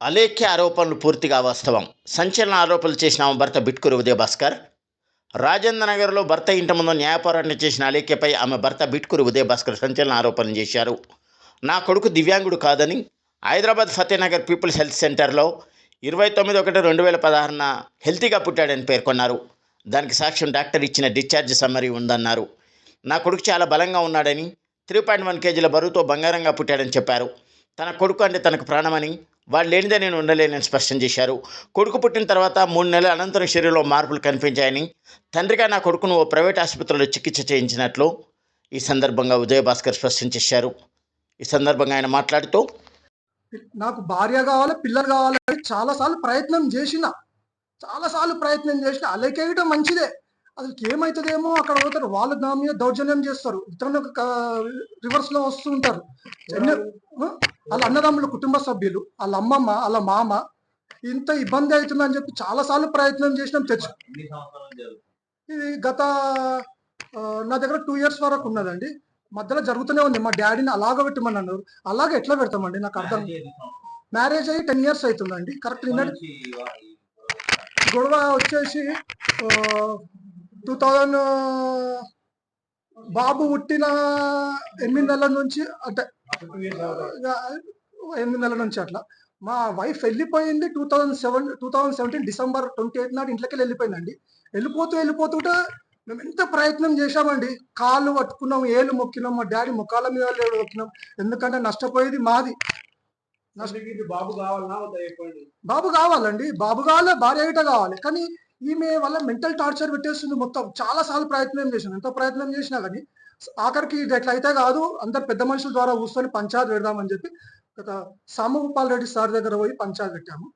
అలేఖ్య ఆరోపణలు పూర్తిగా వాస్తవం సంచలన ఆరోపణలు చేసిన ఆమె భర్త బిట్కూరి ఉదయభాస్కర్. రాజేంద్ర నగర్లో భర్త ఇంటి ముందు న్యాయపోరాటం చేసిన అలేఖ్యపై ఆమె భర్త బిట్కూరి ఉదయభాస్కర్ సంచలన ఆరోపణలు చేశారు. నా కొడుకు దివ్యాంగుడు కాదని హైదరాబాద్ ఫతేనగర్ పీపుల్స్ హెల్త్ సెంటర్లో ఇరవై తొమ్మిది ఒకటి రెండు వేల పదహారున హెల్తీగా పుట్టాడని పేర్కొన్నారు. దానికి సాక్ష్యం డాక్టర్ ఇచ్చిన డిశ్చార్జ్ సమ్మరీ ఉందన్నారు. నా కొడుకు చాలా బలంగా ఉన్నాడని త్రీ పాయింట్ వన్ కేజీల బరువుతో బంగారంగా పుట్టాడని చెప్పారు. తన కొడుకు అంటే తనకు ప్రాణమని వాడు లేనిదే నేను ఉండలేనని స్పష్టం చేశారు. కొడుకు పుట్టిన తర్వాత మూడు నెలల అనంతరం శరీరంలో మార్పులు కనిపించాయని తండ్రిగా నా కొడుకును ఓ ప్రైవేట్ ఆసుపత్రిలో చికిత్స చేయించినట్లు ఈ సందర్భంగా ఉదయ భాస్కర్ స్పష్టం చేశారు. ఈ సందర్భంగా ఆయన మాట్లాడుతూ నాకు భార్య కావాలి పిల్లలు కావాలని చాలాసార్లు ప్రయత్నం చేసిన చాలాసార్లు ప్రయత్నం చేసిన అలకేయటం మంచిదే. అసలు ఏమవుతుందేమో అక్కడ పోతారు వాళ్ళు దాని మీద దౌర్జన్యం చేస్తారు. ఇతరులు రివర్స్లో వాళ్ళ అన్నదమ్ములు కుటుంబ సభ్యులు వాళ్ళ అమ్మమ్మ వాళ్ళ మామ ఇంత ఇబ్బంది అవుతుందని చెప్పి చాలా సార్లు ప్రయత్నం చేసినాం తెచ్చు ఇది గత నా దగ్గర టూ ఇయర్స్ వరకు ఉన్నదండి. మధ్యలో జరుగుతూనే ఉంది. మా డాడీని అలాగ పెట్టమని అన్నారు అలాగే ఎట్లా పెడతామండి? నాకు అర్థం మ్యారేజ్ అయ్యి టెన్ ఇయర్స్ అవుతుందండి. కరెక్ట్ నిన్న గొడవ వచ్చేసి టూ థౌజండ్ బాబు పుట్టిన ఎనిమిది నెలల నుంచి అంటే ఎనిమిది నెలల నుంచి అట్లా. మా వైఫ్ వెళ్ళిపోయింది two thousand seven two thousand seventeen December twenty eighth నాడు ఇంట్లోకి వెళ్ళిపోయిందండి. వెళ్ళిపోతూ వెళ్ళిపోతుంటే మేము ఎంత ప్రయత్నం చేశామండి. కాళ్ళు పట్టుకున్నాం ఏళ్ళు మొక్కినాం మా డాడీ ముఖాల మీద మొక్కినాం. ఎందుకంటే నష్టపోయేది మాది. బాబు కావాలన్నా బాబు కావాలండి. బాబు కావాలి భార్య అయిట కావాలి. కానీ ఈమె వల్ల మెంటల్ టార్చర్ పెట్టేస్తుంది మొత్తం. చాలా సార్లు ప్రయత్నం చేసాను ఎంత ప్రయత్నం చేసినా కానీ ఆఖరికి ఇది ఎట్లయితే కాదు అందరు పెద్ద మనుషుల ద్వారా కూర్చొని పంచాయతీ పెడదామని చెప్పి గత సామగోపాల్ రెడ్డి సార్ దగ్గర పోయి పంచాయతీ పెట్టాము.